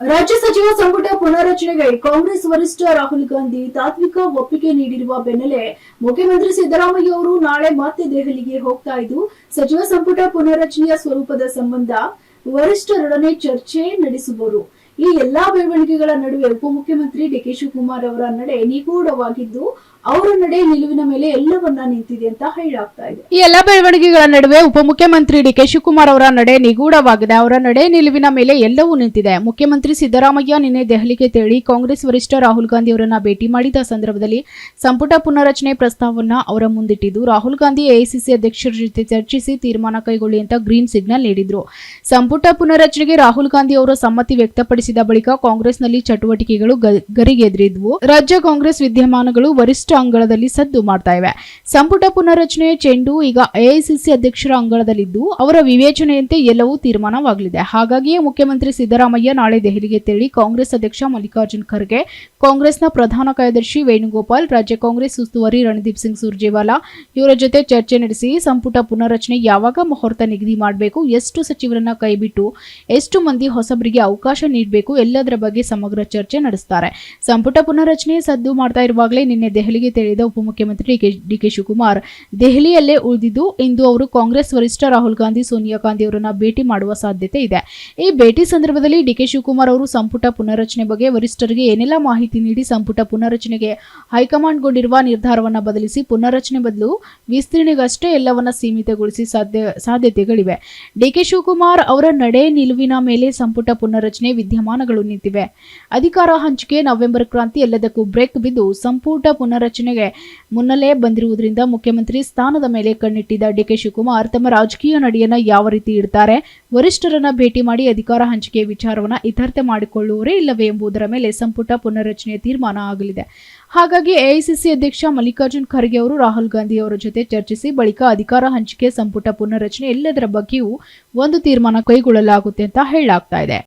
ರಾಜ್ಯ ಸಚಿವ ಸಂಪುಟ ಪುನರ್ರಚನೆಗೆ ಕಾಂಗ್ರೆಸ್ ವರಿಷ್ಠ ರಾಹುಲ್ ಗಾಂಧಿ ತಾತ್ವಿಕ ಒಪ್ಪಿಗೆ ನೀಡಿರುವ ಬೆನ್ನಲ್ಲೇ ಮುಖ್ಯಮಂತ್ರಿ ಸಿದ್ದರಾಮಯ್ಯ ಅವರು ನಾಳೆ ಮತ್ತೆ ದೆಹಲಿಗೆ ಹೋಗ್ತಾ ಇದ್ದು, ಸಚಿವ ಸಂಪುಟ ಪುನರ್ರಚನೆಯ ಸ್ವರೂಪದ ಸಂಬಂಧ ವರಿಷ್ಠರೊಡನೆ ಚರ್ಚೆ ನಡೆಸುವರು. ಈ ಎಲ್ಲಾ ಬೆಳವಣಿಗೆಗಳ ನಡುವೆ ಉಪಮುಖ್ಯಮಂತ್ರಿ ಡಿಕೆ ಶಿವಕುಮಾರ್ ಅವರ ನಡೆ ನಿಗೂಢವಾಗಿದ್ದು ಅವರ ನಡೆ ನಿಲುವಿನ ಮೇಲೆ ಎಲ್ಲವನ್ನ ನಿಂತಿದೆ ಅಂತ ಹೇಳಾಗ್ತಾ ಇದೆ. ಈ ಎಲ್ಲಾ ಬೆಳವಣಿಗೆಗಳ ನಡುವೆ ಉಪಮುಖ್ಯಮಂತ್ರಿ ಡಿಕೆ ಶಿವಕುಮಾರ್ ಅವರ ನಡೆ ನಿಗೂಢವಾಗಿದೆ. ಅವರ ನಡೆ ನಿಲುವಿನ ಮೇಲೆ ಎಲ್ಲವೂ ನಿಂತಿದೆ. ಮುಖ್ಯಮಂತ್ರಿ ಸಿದ್ದರಾಮಯ್ಯ ನಿನ್ನೆ ದೆಹಲಿಗೆ ತೆರಳಿ ಕಾಂಗ್ರೆಸ್ ವರಿಷ್ಠ ರಾಹುಲ್ ಗಾಂಧಿ ಅವರನ್ನ ಭೇಟಿ ಮಾಡಿದ ಸಂದರ್ಭದಲ್ಲಿ ಸಂಪುಟ ಪುನರಚನೆ ಪ್ರಸ್ತಾವವನ್ನ ಅವರ ಮುಂದಿಟ್ಟಿದ್ದು, ರಾಹುಲ್ ಗಾಂಧಿ ಎಐಸಿಸಿ ಅಧ್ಯಕ್ಷರ ಜೊತೆ ಚರ್ಚಿಸಿ ತೀರ್ಮಾನ ಕೈಗೊಳ್ಳಿ ಅಂತ ಗ್ರೀನ್ ಸಿಗ್ನಲ್ ನೀಡಿದ್ರು. ಸಂಪುಟ ಪುನರಚನೆಗೆ ರಾಹುಲ್ ಗಾಂಧಿ ಅವರು ಸಮ್ಮತಿ ವ್ಯಕ್ತಪಡಿಸಿದ ಬಳಿಕ ಕಾಂಗ್ರೆಸ್ನಲ್ಲಿ ಚಟುವಟಿಕೆಗಳು ಗರಿಗೆದರಿದ್ವು. ರಾಜ್ಯ ಕಾಂಗ್ರೆಸ್ ವಿದ್ಯಮಾನಗಳು ವರಿಷ್ಠ ಅಂಗಳದಲ್ಲಿ ಸದ್ದು ಮಾಡ್ತಾ ಇವೆ. ಸಂಪುಟ ಪುನರ್ರಚನೆ ಚೆಂಡು ಈಗ ಎಐಸಿಸಿ ಅಧ್ಯಕ್ಷರ ಅಂಗಳದಲ್ಲಿದ್ದು ಅವರ ವಿವೇಚನೆಯಂತೆ ಎಲ್ಲವೂ ತೀರ್ಮಾನವಾಗಲಿದೆ. ಹಾಗಾಗಿಯೇ ಮುಖ್ಯಮಂತ್ರಿ ಸಿದ್ದರಾಮಯ್ಯ ನಾಳೆ ದೆಹಲಿಗೆ ತೆರಳಿ ಕಾಂಗ್ರೆಸ್ ಅಧ್ಯಕ್ಷ ಮಲ್ಲಿಕಾರ್ಜುನ್ ಖರ್ಗೆ, ಕಾಂಗ್ರೆಸ್ನ ಪ್ರಧಾನ ಕಾರ್ಯದರ್ಶಿ ವೇಣುಗೋಪಾಲ್, ರಾಜ್ಯ ಕಾಂಗ್ರೆಸ್ ಉಸ್ತುವಾರಿ ರಣದೀಪ್ ಸಿಂಗ್ ಸುರ್ಜೇವಾಲಾ ಇವರ ಜೊತೆ ಚರ್ಚೆ ನಡೆಸಿ ಸಂಪುಟ ಪುನರ್ರಚನೆ ಯಾವಾಗ ಮುಹೂರ್ತ ನಿಗದಿ ಮಾಡಬೇಕು, ಎಷ್ಟು ಸಚಿವರನ್ನ ಕೈಬಿಟ್ಟು ಎಷ್ಟು ಮಂದಿ ಹೊಸಬರಿಗೆ ಅವಕಾಶ ನೀಡಬೇಕು ಎಲ್ಲದರ ಬಗ್ಗೆ ಸಮಗ್ರ ಚರ್ಚೆ ನಡೆಸುತ್ತಾರೆ ಸಂಪುಟ ಪುನರ್ರಚನೆ ಸದ್ದು ಮಾಡ್ತಾ ಇರುವಾಗಲೇ ನಿನ್ನೆ ದೆಹಲಿಗೆ ತೆರಳಿದ ಉಪಮುಖ್ಯಮಂತ್ರಿ ಡಿಕೆ ಡಿಕೆ ಶಿವಕುಮಾರ್, ದೆಹಲಿಯಲ್ಲೇ ಉಳಿದಿದ್ದು ಇಂದು ಅವರು ಕಾಂಗ್ರೆಸ್ ವರಿಷ್ಠ ರಾಹುಲ್ ಗಾಂಧಿ, ಸೋನಿಯಾ ಗಾಂಧಿ ಅವರನ್ನ ಭೇಟಿ ಮಾಡುವ ಸಾಧ್ಯತೆ ಇದೆ. ಈ ಭೇಟಿ ಸಂದರ್ಭದಲ್ಲಿ ಡಿಕೆ ಶಿವಕುಮಾರ್ ಅವರು ಸಂಪುಟ ಪುನರಚನೆ ಬಗ್ಗೆ ವರಿಷ್ಠರಿಗೆ ಏನೆಲ್ಲ ಮಾಹಿತಿ ನೀಡಿ ಸಂಪುಟ ಪುನರಚನೆಗೆ ಹೈಕಮಾಂಡ್ಗೊಂಡಿರುವ ನಿರ್ಧಾರವನ್ನ ಬದಲಿಸಿ ಪುನರಚನೆ ಬದಲು ವಿಸ್ತರಣೆಗಷ್ಟೇ ಎಲ್ಲವನ್ನ ಸೀಮಿತಗೊಳಿಸಿ ಸಾಧ್ಯ ಸಾಧ್ಯತೆಗಳಿವೆ. ಡಿಕೆ ಶಿವಕುಮಾರ್ ಅವರ ನಡೆ ನಿಲುವಿನ ಮೇಲೆ ಸಂಪುಟ ಪುನರಚನೆ ವಿದ್ಯಮಾನಗಳು ನಿಂತಿವೆ. ಅಧಿಕಾರ ಹಂಚಿಕೆ ನವೆಂಬರ್ ಕ್ರಾಂತಿ ಎಲ್ಲದಕ್ಕೂ ಬ್ರೇಕ್ ಬಿದ್ದು ಸಂಪುಟ ಪುನರಚನೆಗೆ ಮುನ್ನಲೇ ಬಂದಿರುವುದರಿಂದ ಮುಖ್ಯಮಂತ್ರಿ ಸ್ಥಾನದ ಮೇಲೆ ಕಣ್ಣಿಟ್ಟಿದ್ದ ಡಿಕೆ ಶಿವಕುಮಾರ್ ತಮ್ಮ ರಾಜಕೀಯ ನಡೆಯನ್ನ ಯಾವ ರೀತಿ ಇಡ್ತಾರೆ, ವರಿಷ್ಠರನ್ನ ಭೇಟಿ ಮಾಡಿ ಅಧಿಕಾರ ಹಂಚಿಕೆ ವಿಚಾರವನ್ನ ಇತ್ಯರ್ಥ ಮಾಡಿಕೊಳ್ಳುವರೇ ಇಲ್ಲವೇ ಎಂಬುದರ ಮೇಲೆ ಸಂಪುಟ ಪುನರ್ರಚನೆಯ ತೀರ್ಮಾನ ಆಗಲಿದೆ. ಹಾಗಾಗಿ ಎಐಸಿಸಿ ಅಧ್ಯಕ್ಷ ಮಲ್ಲಿಕಾರ್ಜುನ್ ಖರ್ಗೆ ಅವರು ರಾಹುಲ್ ಗಾಂಧಿ ಅವರ ಜೊತೆ ಚರ್ಚಿಸಿ ಬಳಿಕ ಅಧಿಕಾರ ಹಂಚಿಕೆ, ಸಂಪುಟ ಪುನರ್ರಚನೆ ಎಲ್ಲದರ ಬಗ್ಗೆಯೂ ಒಂದು ತೀರ್ಮಾನ ಕೈಗೊಳ್ಳಲಾಗುತ್ತೆ ಅಂತ ಹೇಳಲಾಗ್ತಾ ಇದೆ.